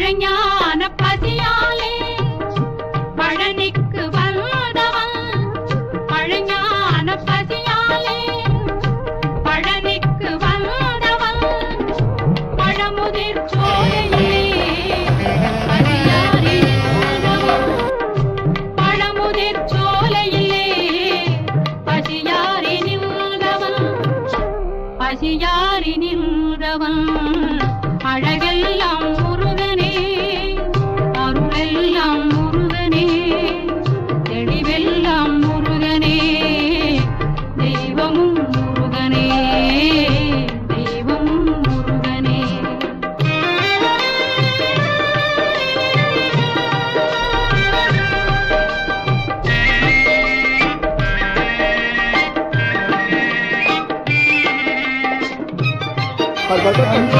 பழஞான பசியாலே பழனிக்கு வந்தவன் பழஞான பசியாலே பழனிக்கு வந்தவன் பழமுதிர் சோலையிலே பழமுதிர் சோலையிலே பசியாரி நின்றவன். பசியாரி நின்றவன். அழகெல்லாம் Sampai.